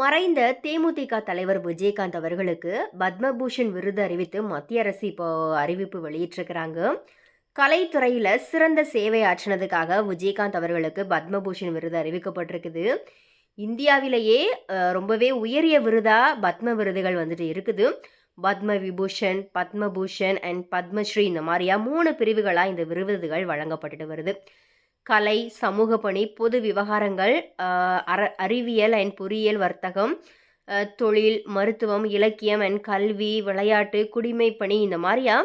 மறைந்த தேமுதிக தலைவர் விஜயகாந்த் அவர்களுக்கு பத்மபூஷன் விருது அறிவித்து மத்திய அரசு இப்போ அறிவிப்பு வெளியிட்டிருக்கிறாங்க. கலைத்துறையில் சிறந்த சேவை ஆற்றினதுக்காக விஜயகாந்த் அவர்களுக்கு பத்மபூஷன் விருது அறிவிக்கப்பட்டிருக்குது. இந்தியாவிலேயே ரொம்பவே உயரிய விருதாக பத்ம விருதுகள் வந்துட்டு இருக்குது. பத்ம விபூஷன் பத்மபூஷன் அண்ட் பத்மஸ்ரீ இந்த மாதிரியா மூணு பிரிவுகளாக இந்த விருதுகள் வழங்கப்பட்டுட்டு வருது. கலை சமூக பணி பொது விவகாரங்கள் அற அறிவியல் அண்ட் பொறியியல் வர்த்தகம் தொழில் மருத்துவம் இலக்கியம் அண்ட் கல்வி விளையாட்டு குடிமை பணி இந்த மாதிரியா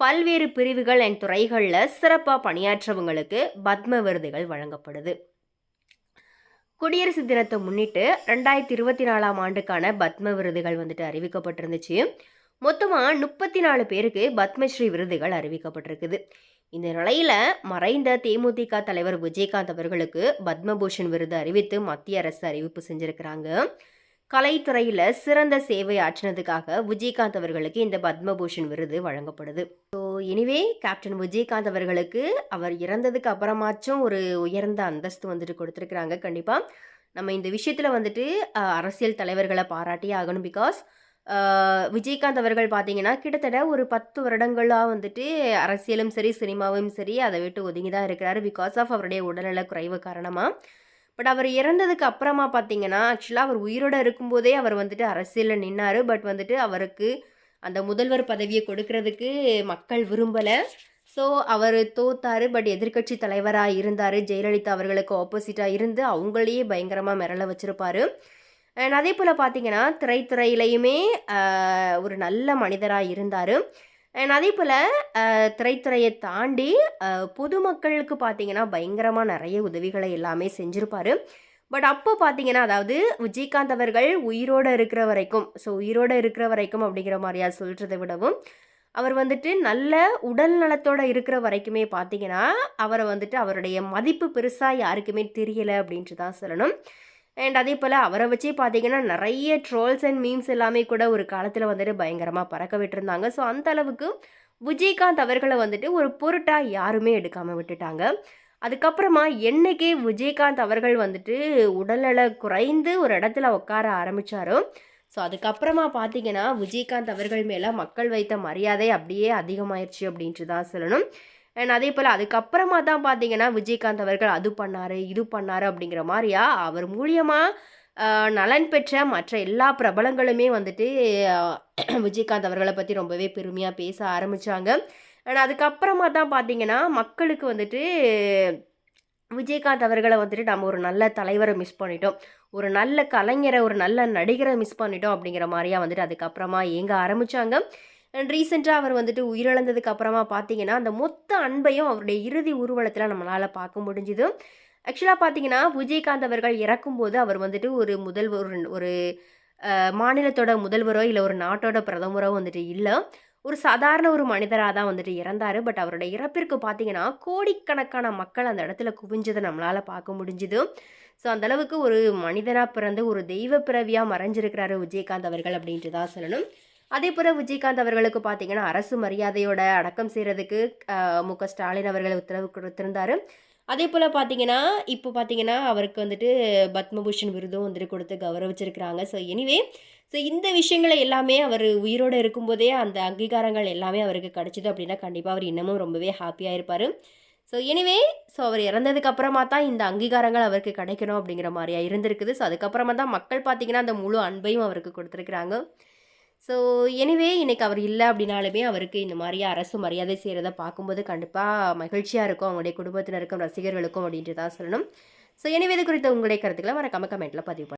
பல்வேறு பிரிவுகள் அண்ட் துறைகளில் சிறப்பாக பணியாற்றவங்களுக்கு பத்ம விருதுகள் வழங்கப்படுது. குடியரசு தினத்தை முன்னிட்டு ரெண்டாயிரத்தி இருபத்தி நாலாம் ஆண்டுக்கான பத்ம விருதுகள் வந்துட்டு அறிவிக்கப்பட்டிருந்துச்சு. மொத்தமாக முப்பத்தி நாலு பேருக்கு பத்மஸ்ரீ விருதுகள் அறிவிக்கப்பட்டிருக்குது. இந்த நிலையில் மறைந்த தேமுதிக தலைவர் விஜயகாந்த் அவர்களுக்கு பத்மபூஷன் விருது அறிவித்து மத்திய அரசு அறிவிப்பு செஞ்சுருக்கிறாங்க. கலைத்துறையில் சிறந்த சேவை ஆற்றினதுக்காக விஜயகாந்த் அவர்களுக்கு இந்த பத்மபூஷன் விருது வழங்கப்படுது. ஸோ எனிவே கேப்டன் விஜயகாந்த் அவர்களுக்கு அவர் இறந்ததுக்கு அப்புறமாச்சும் ஒரு உயர்ந்த அந்தஸ்து வந்துட்டு கொடுத்துருக்குறாங்க. கண்டிப்பாக நம்ம இந்த விஷயத்தில் வந்துட்டு அரசியல் தலைவர்களை பாராட்டியே ஆகணும் பிகாஸ் விஜயகாந்த் அவர்கள் பார்த்தீங்கன்னா கிட்டத்தட்ட ஒரு பத்து வருடங்களாக வந்துட்டு அரசியலும் சரி சினிமாவும் சரி அதை விட்டு ஒதுங்கி தான் இருக்கிறாரு. பிகாஸ் ஆஃப் அவருடைய உடல்நல குறைவு காரணமாக பட் அவர் இறந்ததுக்கு அப்புறமா பார்த்தீங்கன்னா ஆக்சுவலாக அவர் உயிரோடு இருக்கும்போதே அவர் வந்துட்டு அரசியலில் நின்னார். பட் வந்துட்டு அவருக்கு அந்த முதல்வர் பதவியை கொடுக்கறதுக்கு மக்கள் விரும்பலை. So our தோத்தார். பட் எதிர்கட்சி தலைவராக இருந்தார். ஜெயலலிதா அவர்களுக்கு ஆப்போசிட்டாக இருந்து அவங்களையே பயங்கரமாக மிரள வச்சுருப்பார். அண்ட் அதே போல் பார்த்தீங்கன்னா திரைத்துறையிலையுமே ஒரு நல்ல மனிதராக இருந்தார். அண்ட் அதே போல் திரைத்துறையை தாண்டி பொதுமக்களுக்கு பார்த்தீங்கன்னா பயங்கரமாக நிறைய உதவிகளை எல்லாமே செஞ்சுருப்பார். பட் அப்போ பார்த்தீங்கன்னா அதாவது விஜயகாந்த் அவர்கள் உயிரோடு இருக்கிற வரைக்கும் ஸோ உயிரோடு இருக்கிற வரைக்கும் அப்படிங்கிற மாதிரியா சொல்கிறத விடவும் அவர் வந்துட்டு நல்ல உடல் நலத்தோடு இருக்கிற வரைக்குமே பார்த்தீங்கன்னா அவரை வந்துட்டு அவருடைய மதிப்பு பெருசாக யாருக்குமே தெரியலை அப்படின்ட்டு தான் சொல்லணும். அண்ட் அதே போல் அவரை வச்சே பார்த்தீங்கன்னா நிறைய ட்ரோல்ஸ் அண்ட் மீம்ஸ் எல்லாமே கூட ஒரு காலத்தில் வந்துட்டு பயங்கரமாக பறக்க விட்டுருந்தாங்க. ஸோ அந்த அளவுக்கு விஜயகாந்த் அவர்களை வந்துட்டு ஒரு பொருட்டாக யாருமே எடுக்காமல் விட்டுட்டாங்க. அதுக்கப்புறமா என்னைக்கே விஜயகாந்த் அவர்கள் வந்துட்டு உடல்நல குறைந்து ஒரு இடத்துல உட்கார ஆரம்பித்தாரோ ஸோ அதுக்கப்புறமா பார்த்தீங்கன்னா விஜயகாந்த் அவர்கள் மேலே மக்கள் வைத்த மரியாதை அப்படியே அதிகமாயிருச்சு அப்படின்ட்டு தான் சொல்லணும். அண்ட் அதே போல் அதுக்கப்புறமா தான் பார்த்தீங்கன்னா விஜயகாந்த் அவர்கள் அது பண்ணார் இது பண்ணார் அப்படிங்கிற மாதிரியா அவர் மூலியமாக நலன் பெற்ற மற்ற எல்லா பிரபலங்களுமே வந்துட்டு விஜயகாந்த் அவர்களை பற்றி ரொம்பவே பெருமையாக பேச ஆரம்பித்தாங்க அண்ட் அதுக்கப்புறமா தான் பார்த்தீங்கன்னா மக்களுக்கு வந்துட்டு விஜயகாந்த் அவர்களை வந்துட்டு நம்ம ஒரு நல்ல தலைவரை மிஸ் பண்ணிட்டோம். ஒரு நல்ல கலைஞரை ஒரு நல்ல நடிகரை மிஸ் பண்ணிட்டோம் அப்படிங்கிற மாதிரியா வந்துட்டு அதுக்கப்புறமா ஏங்க ஆரம்பித்தாங்க அண்ட் ரீசெண்டாக அவர் வந்துட்டு உயிரிழந்ததுக்கு அப்புறமா பார்த்தீங்கன்னா அந்த மொத்த அன்பையும் அவருடைய இறுதி ஊர்வலத்தில் நம்மளால் பார்க்க முடிஞ்சுது. ஆக்சுவலாக பார்த்தீங்கன்னா விஜயகாந்த் அவர்கள் இறக்கும்போது அவர் வந்துட்டு ஒரு முதல்வர் ஒரு மாநிலத்தோட முதல்வரோ இல்லை ஒரு நாட்டோட பிரதமரோ வந்துட்டு இல்லை. ஒரு சாதாரண ஒரு மனிதராக தான் வந்துட்டு இறந்தார். பட் அவருடைய இறப்பிற்கு பார்த்தீங்கன்னா கோடிக்கணக்கான மக்கள் அந்த இடத்துல குவிஞ்சதை நம்மளால் பார்க்க முடிஞ்சுது. ஸோ அந்தளவுக்கு ஒரு மனிதனாக பிறந்து ஒரு தெய்வ பிறவியாக மறைஞ்சிருக்கிறாரு விஜயகாந்த் அவர்கள் அப்படின்ட்டு தான் சொல்லணும். அதே போல் விஜயகாந்த் அவர்களுக்கு பார்த்தீங்கன்னா அரசு மரியாதையோட அடக்கம் செய்கிறதுக்கு மு க ஸ்டாலின் அவர்கள் உத்தரவு கொடுத்திருந்தார் அதே போல் பார்த்தீங்கன்னா இப்போ பார்த்தீங்கன்னா அவருக்கு வந்துட்டு பத்மபூஷன் விருதும் வந்துட்டு கொடுத்து கௌரவிச்சிருக்கிறாங்க. ஸோ எனிவே ஸோ இந்த விஷயங்களை எல்லாமே அவர் உயிரோடு இருக்கும்போதே அந்த அங்கீகாரங்கள் எல்லாமே அவருக்கு கிடச்சிது அப்படின்னா கண்டிப்பாக அவர் இன்னமும் ரொம்பவே ஹாப்பியாக இருப்பார். ஸோ எனிவே ஸோ அவர் இறந்ததுக்கு அப்புறமா தான் இந்த அங்கீகாரங்கள் அவருக்கு கிடைக்கணும் அப்படிங்கிற மாதிரியா இருந்திருக்குது. ஸோ அதுக்கப்புறமா தான் மக்கள் பார்த்திங்கன்னா அந்த முழு அன்பையும் அவருக்கு கொடுத்துருக்குறாங்க. ஸோ எனிவே இன்றைக்கி அவர் இல்லை அப்படின்னாலுமே அவருக்கு இந்த மாதிரி அரசு மரியாதை செய்கிறத பார்க்கும்போது கண்டிப்பாக மகிழ்ச்சியாக இருக்கும். அவங்களுடைய குடும்பத்தினருக்கும் ரசிகர்களுக்கும் அப்படின்ட்டு தான் சொல்லணும். ஸோ எனவே இது குறித்த உங்களுடைய கருத்துக்களை மறக்காம கமெண்ட்டில் பதிவு